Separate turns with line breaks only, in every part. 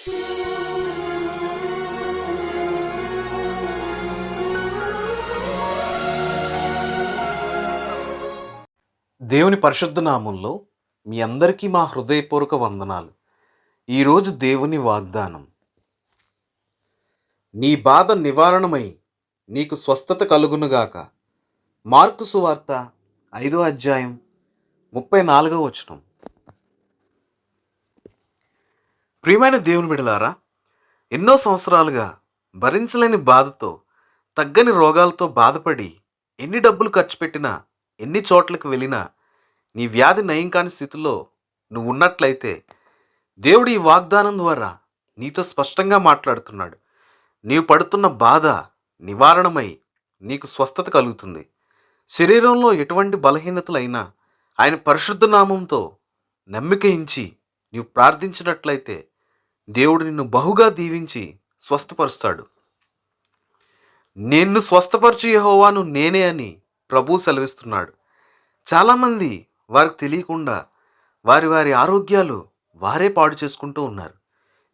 దేవుని పరిశుద్ధ నామంలో మీ అందరికీ మా హృదయపూర్వక వందనాలు. ఈరోజు దేవుని వాగ్దానం. నీ బాధ నివారణమై నీకు స్వస్థత కలుగునుగాక. మార్కు సువార్త ఐదో అధ్యాయం ముప్పై నాలుగో వచనం. ప్రియమైన దేవుని బిడలారా ఎన్నో సంవత్సరాలుగా భరించలేని బాధతో తగ్గని రోగాలతో బాధపడి ఎన్ని డబ్బులు ఖర్చు పెట్టినా ఎన్ని చోట్లకు వెళ్ళినా నీ వ్యాధి నయం కాని స్థితిలో నువ్వు ఉన్నట్లయితే దేవుడు ఈ వాగ్దానం ద్వారా నీతో స్పష్టంగా మాట్లాడుతున్నాడు. నీవు పడుతున్న బాధ నివారణమై నీకు స్వస్థత కలుగుతుంది. శరీరంలో ఎటువంటి బలహీనతలైనా ఆయన పరిశుద్ధ నామంతో నమ్మిక ఇచ్చి నీవు ప్రార్థించినట్లయితే దేవుడు నిన్ను బహుగా దీవించి స్వస్థపరుస్తాడు. నిన్ను స్వస్థపరచు యహోవాను నేనే అని ప్రభు సెలవిస్తున్నాడు. చాలామంది వారికి తెలియకుండా వారి వారి ఆరోగ్యాలు వారే పాడు చేసుకుంటూ ఉన్నారు.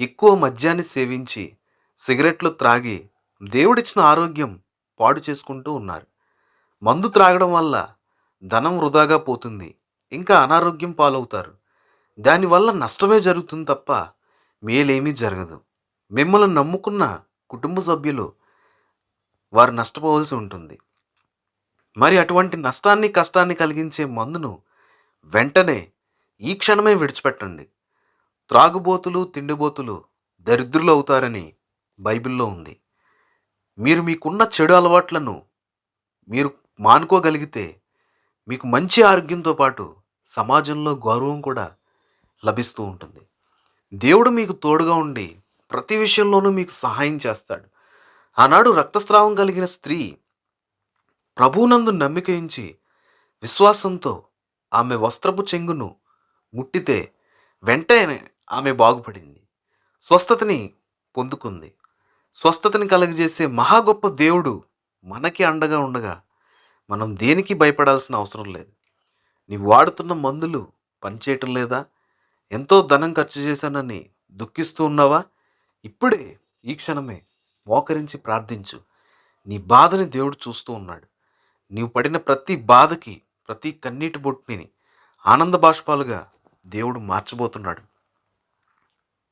ఎక్కువ మద్యాన్ని సేవించి సిగరెట్లు త్రాగి దేవుడిచ్చిన ఆరోగ్యం పాడు చేసుకుంటూ ఉన్నారు. మందు త్రాగడం వల్ల ధనం వృధాగా పోతుంది. ఇంకా అనారోగ్యం పాలవుతారు. దానివల్ల నష్టమే జరుగుతుంది తప్ప మేలేమీ జరగదు. మిమ్మల్ని నమ్ముకున్న కుటుంబ సభ్యులు వారు నష్టపోవలసి ఉంటుంది. మరి అటువంటి నష్టాన్ని కష్టాన్ని కలిగించే మందును వెంటనే ఈ క్షణమే విడిచిపెట్టండి. త్రాగుబోతులు తిండిబోతులు దరిద్రులు అవుతారని బైబిల్లో ఉంది. మీరు మీకున్న చెడు అలవాట్లను మీరు మానుకోగలిగితే మీకు మంచి ఆరోగ్యంతో పాటు సమాజంలో గౌరవం కూడా లభిస్తూ ఉంటుంది. దేవుడు మీకు తోడుగా ఉండి ప్రతి విషయంలోనూ మీకు సహాయం చేస్తాడు. ఆనాడు రక్తస్రావం కలిగిన స్త్రీ ప్రభునందు నమ్మిక ఉంచి విశ్వాసంతో ఆమె వస్త్రపు చెంగును ముట్టితే వెంటనే ఆమె బాగుపడింది. స్వస్థతని పొందుకుంది. స్వస్థతని కలగజేసే మహా గొప్ప దేవుడు మనకి అండగా ఉండగా మనం దేనికి భయపడాల్సిన అవసరం లేదు. నీవు వాడుతున్న మందులు పనిచేయటం లేదా? ఎంతో ధనం ఖర్చు చేశానని దుఃఖిస్తూ ఉన్నావా? ఇప్పుడే ఈ క్షణమే మోకరించి ప్రార్థించు. నీ బాధని దేవుడు చూస్తూ ఉన్నాడు. నీవు పడిన ప్రతి బాధకి ప్రతి కన్నీటి బొట్టిని ఆనంద బాష్పాలుగా దేవుడు మార్చబోతున్నాడు.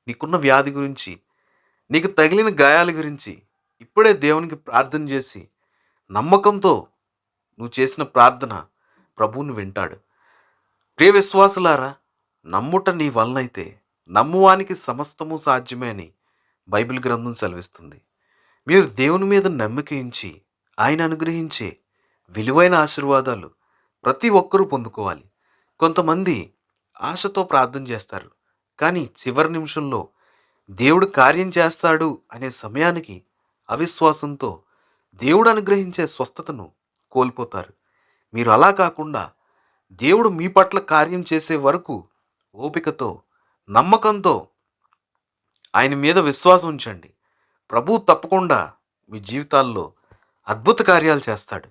నీకున్న వ్యాధి గురించి నీకు తగిలిన గాయాల గురించి ఇప్పుడే దేవునికి ప్రార్థన చేసి నమ్మకంతో నువ్వు చేసిన ప్రార్థన ప్రభువుని వింటాడు. ప్రియ విశ్వాసులారా నమ్ముట నీ వలనైతే నమ్మువానికి సమస్తము సాధ్యమే అని బైబిల్ గ్రంథం సెలవిస్తుంది. మీరు దేవుని మీద నమ్మిక ఉంచి ఆయన అనుగ్రహించే విలువైన ఆశీర్వాదాలు ప్రతి ఒక్కరూ పొందుకోవాలి. కొంతమంది ఆశతో ప్రార్థన చేస్తారు కానీ చివరి నిమిషంలో దేవుడు కార్యం చేస్తాడు అనే సమయానికి అవిశ్వాసంతో దేవుడు అనుగ్రహించే స్వస్థతను కోల్పోతారు. మీరు అలా కాకుండా దేవుడు మీ పట్ల కార్యం చేసే వరకు ఓపికతో నమ్మకంతో ఆయన మీద విశ్వాసం ఉంచండి. ప్రభు తప్పకుండా మీ జీవితాల్లో అద్భుత కార్యాలు చేస్తాడు.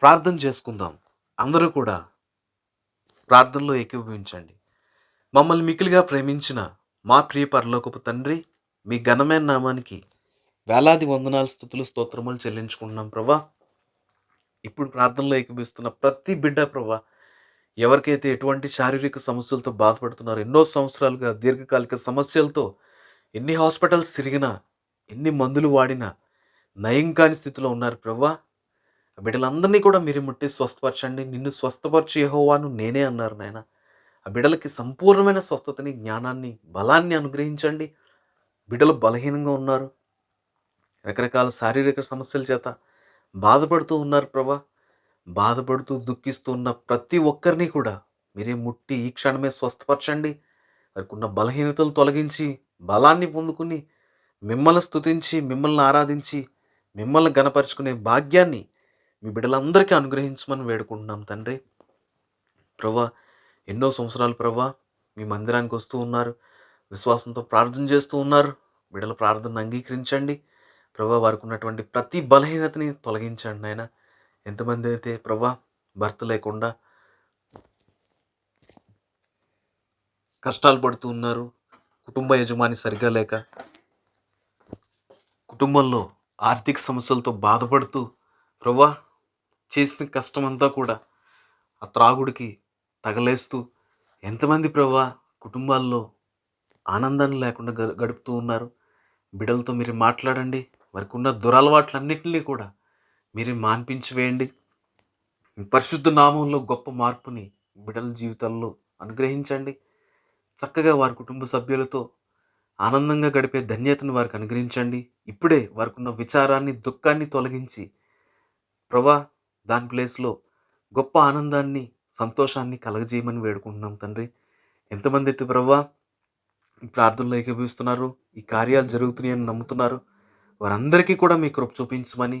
ప్రార్థన చేసుకుందాం. అందరూ కూడా ప్రార్థనలో ఏకీభవించండి. మమ్మల్ని మికిలిగా ప్రేమించిన మా ప్రియ పరలోకపు తండ్రి మీ ఘనమైన నామానికి వేలాది వందనాలు స్థుతులు స్తోత్రములు చెల్లించుకుంటున్నాం ప్రభా. ఇప్పుడు ప్రార్థనలో ఏకీభిస్తున్న ప్రతి బిడ్డ ప్రభా ఎవరికైతే ఎటువంటి శారీరక సమస్యలతో బాధపడుతున్నారో ఎన్నో సంవత్సరాలుగా దీర్ఘకాలిక సమస్యలతో ఎన్ని హాస్పిటల్స్ తిరిగినా ఎన్ని మందులు వాడినా నయం కాని స్థితిలో ఉన్నారు ప్రవ్వా. ఆ బిడ్డలందరినీ కూడా మీరు ముట్టి స్వస్థపరచండి. నిన్ను స్వస్థపరిచి యెహోవాను నేనే అన్నారు నాయన. ఆ బిడ్డలకి సంపూర్ణమైన స్వస్థతని జ్ఞానాన్ని బలాన్ని అనుగ్రహించండి. బిడ్డలు బలహీనంగా ఉన్నారు. రకరకాల శారీరక సమస్యల చేత బాధపడుతూ ఉన్నారు ప్రభా బాధపడుతూ దుఃఖిస్తూ ఉన్న ప్రతి ఒక్కరిని కూడా మీరే ముట్టి ఈ క్షణమే స్వస్థపరచండి. వారికి ఉన్న బలహీనతలు తొలగించి బలాన్ని పొందుకుని మిమ్మల్ని స్తుతించి మిమ్మల్ని ఆరాధించి మిమ్మల్ని గనపరుచుకునే భాగ్యాన్ని మీ బిడ్డలందరికీ అనుగ్రహించమని వేడుకుంటున్నాం తండ్రి. ప్రభా ఎన్నో సంవత్సరాలు ప్రభా మీ మందిరానికి వస్తూ ఉన్నారు. విశ్వాసంతో ప్రార్థన చేస్తూ ఉన్నారు. బిడ్డల ప్రార్థనను అంగీకరించండి. ప్రభా వారికి ఉన్నటువంటి ప్రతి బలహీనతని తొలగించండి నాయనా. ఎంతమంది అయితే ప్రభా భర్త లేకుండా కష్టాలు పడుతూ ఉన్నారు కుటుంబ యజమాని సరిగా లేక కుటుంబంలో ఆర్థిక సమస్యలతో బాధపడుతూ ప్రభా చేసిన కష్టమంతా కూడా ఆ త్రాగుడికి తగలేస్తూ ఎంతమంది ప్రభా కుటుంబాల్లో ఆనందం లేకుండా గ గడుపుతూ ఉన్నారు. బిడ్డలతో మీరు మాట్లాడండి. వారికి ఉన్న దురలవాట్లన్నింటినీ కూడా మీరే మాన్పించి వేయండి పరిశుద్ధ నామంలో గొప్ప మార్పుని బిడ్డల జీవితాల్లో అనుగ్రహించండి. చక్కగా వారి కుటుంబ సభ్యులతో ఆనందంగా గడిపే ధన్యతను వారికి అనుగ్రహించండి. ఇప్పుడే వారికి ఉన్న విచారాన్ని దుఃఖాన్ని తొలగించి ప్రభా దాని ప్లేస్లో గొప్ప ఆనందాన్ని సంతోషాన్ని కలగజేయమని వేడుకుంటున్నాం తండ్రి. ఎంతమంది అయితే ప్రభా ఈ ప్రార్థనలో ఏకీభవిస్తున్నారు ఈ కార్యాలు జరుగుతున్నాయని నమ్ముతున్నారు వారందరికీ కూడా మీ కృప చూపించమని